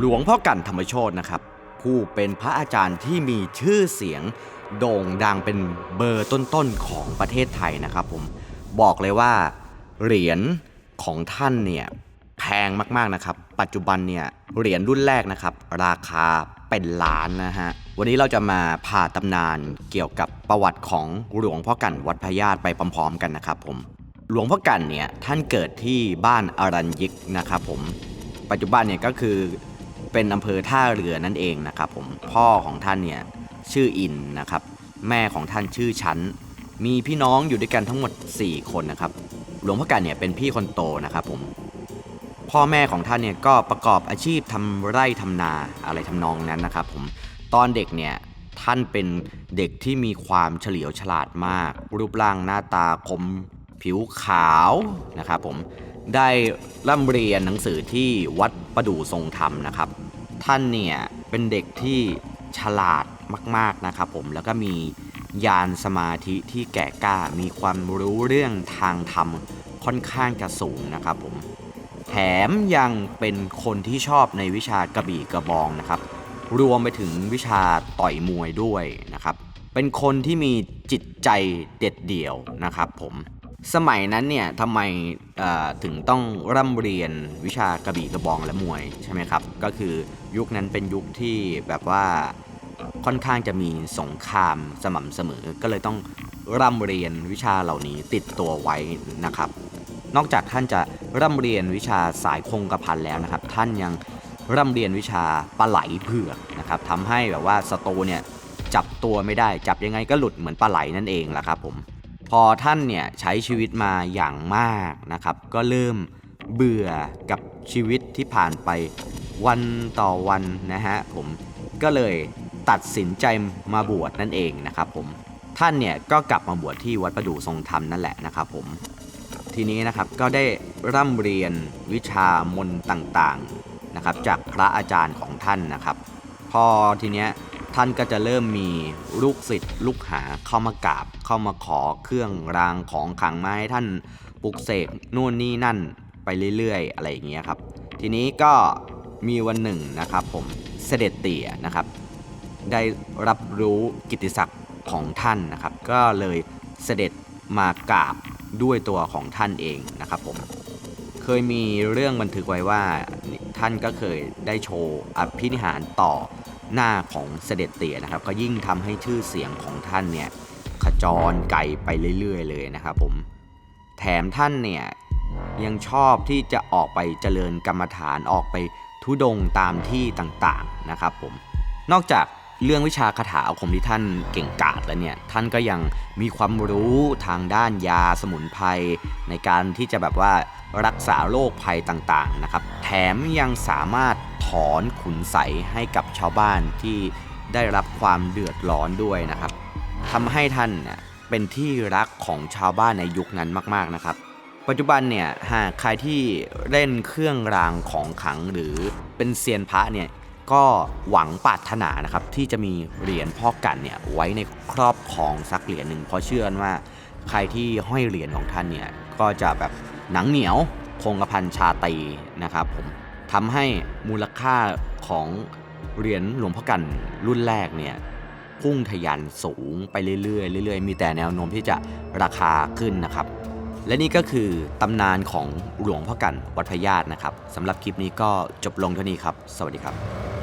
หลวงพ่อกันธรรมโชตนะครับ ผู้เป็นพระอาจารย์ที่มีชื่อเสียงโด่งดังเป็นเบอร์ต้นๆของประเทศไทยนะครับผมบอกเลยว่าเหรียญของท่านเนี่ยแพงมากๆนะครับ ปัจจุบันเนี่ยเหรียญรุ่นแรกนะครับ ราคาเป็นล้านนะฮะ วันนี้เราจะมาผ่าตำนานเกี่ยวกับประวัติของหลวงพ่อกันวัดพญาตไปพร้อมๆกันนะครับผม หลวงพ่อกันเนี่ยท่านเกิดที่บ้านอรัญยิกนะครับผม ปัจจุบันเนี่ยก็คือ เป็นอำเภอท่าเรือนั่นเองนะครับผมพ่อของท่านเนี่ยชื่ออินนะครับ แม่ของท่านชื่อชั้น มีพี่น้องอยู่ด้วยกันทั้งหมด 4 คนนะครับหลวงพ่อกันเนี่ยเป็นพี่คนโตนะครับผมพ่อแม่ของท่านเนี่ยก็ประกอบอาชีพทำไร่ทำนาอะไรทำนองนั้นนะครับผมตอนเด็กเนี่ยท่านเป็นเด็กที่มีความเฉลียวฉลาดมาก รูปร่างหน้าตาคมผิวขาวนะครับผมได้ร่ำเรียนหนังสือที่วัดประดู่ทรงธรรมนะครับ ท่านเนี่ยเป็นเด็กที่ฉลาดมาก ๆนะครับผมแล้วก็มีญาณสมาธิที่แก่กล้ามีความรู้เรื่องทางธรรมค่อนข้างจะสูงนะครับผมแถมยังเป็นคนที่ชอบในวิชากระบี่กระบองนะครับ รวมไปถึงวิชาต่อยมวยด้วยนะครับ เป็นคนที่มีจิตใจเด็ดเดี่ยวนะครับผม สมัยนั้นเนี่ยทำไมถึงต้องร่ำเรียนวิชากระบี่กระบองและมวยใช่ไหมครับ ก็คือยุคนั้นเป็นยุคที่แบบว่าค่อนข้างจะมีสงครามสม่ำเสมอ ก็เลยต้องร่ำเรียนวิชาเหล่านี้ติดตัวไว้นะครับ นอกจากท่านจะร่ำเรียนวิชาสายคงกระพันแล้วนะครับ ท่านยังร่ำเรียนวิชาปลาไหลเผือกนะครับทำให้แบบว่าศัตเนี่ยจับตัวไม่ได้ จับยังไงก็หลุดเหมือนปลาไหลนั่นเองแหละครับผม พอท่านเนี่ยใช้ชีวิตมาอย่างมากนะครับ ก็เริ่มเบื่อกับชีวิตที่ผ่านไปวันต่อวันนะฮะผมก็เลยตัดสินใจมาบวชนั่นเองนะครับผมท่านเนี่ยก็กลับมาบวชที่วัดประดู่ทรงธรรมนั่นแหละนะครับผมทีนี้นะครับก็ได้ร่ำเรียนวิชามนต์ต่างๆนะครับจากพระอาจารย์ของท่านนะครับ พอทีเนี้ย ท่านก็จะเริ่มมีลูกศิษย์ลูกหาเข้ามากราบ เข้ามาขอเครื่องรางของขลังมาให้ท่านปลุกเสกนู่นนี่นั่นไปเรื่อยๆ อะไรอย่างเงี้ยครับ ทีนี้ก็มีวันหนึ่งนะครับผมเสด็จเตี่ยนะครับ ได้รับรู้กิตติศักดิ์ของท่านนะครับ ก็เลยเสด็จมากราบด้วยตัวของท่านเองนะครับผมเคยมีเรื่องบันทึกไว้ว่าท่านก็เคยได้โชว์อภินิหารต่อ หน้าของเสด็จเตี่ยนะครับ ก็ยิ่งทำให้ชื่อเสียงของท่านเนี่ยขจรไกลไปเรื่อย ๆ เลยนะครับผมแถมท่านเนี่ยยังชอบที่จะออกไปเจริญกรรมฐานออกไปทุดงตามที่ต่างๆนะครับผมนอกจากเรื่องวิชาคาถาอาคมที่ท่านเก่งกาจแล้วเนี่ยท่านก็ยังมีความรู้ทางด้านยาสมุนไพรในการที่จะแบบว่ารักษาโรคภัยต่างๆนะครับ แถมยังสามารถ ถอนขุนใสให้กับชาวบ้านที่ได้รับความเดือดร้อนด้วยนะครับทำให้ท่านเนี่ยเป็นที่รักของชาวบ้านในยุคนั้นมากๆนะครับ ปัจจุบันเนี่ยหากใครที่เล่นเครื่องรางของขังหรือเป็นเซียนพระเนี่ยก็หวังปรารถนานะครับที่จะมีเหรียญพ่อกันเนี่ยไว้ในครอบครองสักเหรียญหนึ่งเพราะเชื่อว่าใครที่ห้อยเหรียญของท่านเนี่ยก็จะแบบหนังเหนียวคงกระพันชาตีนะครับผม ทำให้มูลค่าของเหรียญหลวงพ่อกันรุ่นแรกเนี่ยพุ่งทะยานสูงไปเรื่อยๆเรื่อยๆ มีแต่แนวโน้มที่จะราคาขึ้นนะครับ และนี่ก็คือตำนานของหลวงพ่อกันวัดพญาตนะครับสำหรับคลิปนี้ก็จบลงเท่านี้ครับ สวัสดีครับ